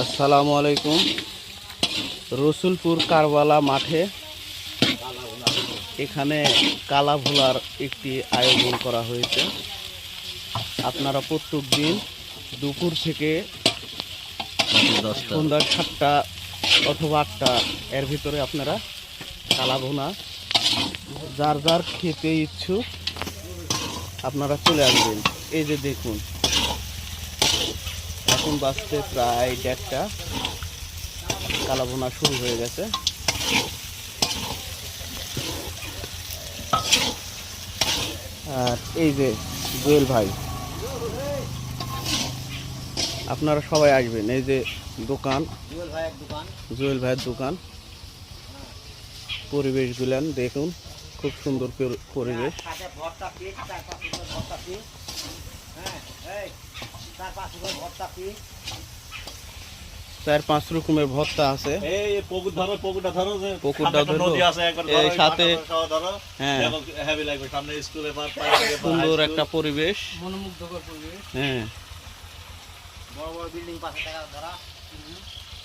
আসসালামু আলাইকুম। রসুলপুর কারবালা মাঠে এখানে কালা ভোলার একটি আয়োজন করা হয়েছে। আপনারা প্রত্যেক দিন দুপুর থেকে সন্ধ্যা সাতটা অথবা আটটা, এর ভিতরে আপনারা কালা ভুনা যার যার খেতে ইচ্ছুক আপনারা চলে আসবেন। এই যে দেখুন এখন বাজতে প্রায় দেড়টা। কালা ভুনা শুরু হয়ে গেছে। আর এই যে জুয়েল ভাই, আপনারা সবাই আসবেন। এই যে দোকান, জুয়েল ভাইয়ের দোকান। জুয়েল পরিবেশ গুলেন দেখুন, খুব সুন্দর পরিবেশ সাথে ভর্তা পিস চার পাঁচ করে ভর্তা পিস হ্যাঁ এই চার পাঁচ রকমের ভর্তা আছে। সাথে- হ্যাঁ। সুন্দর একটা। পরিবেশ। হ্যাঁ। বড় বড় বিল্ডিং পাশে টাকা ধরা।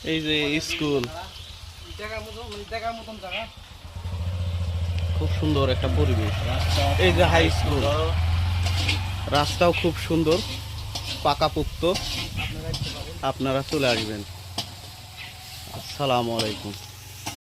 এই যে স্কুল মানে দেখার মতন জায়গা। খুব সুন্দর একটা পরিবেশ। এই যে হাই স্কুল রাস্তাও খুব সুন্দর। পাকাপোক্ত আপনারা চলে আসবেন। আসসালামু আলাইকুম।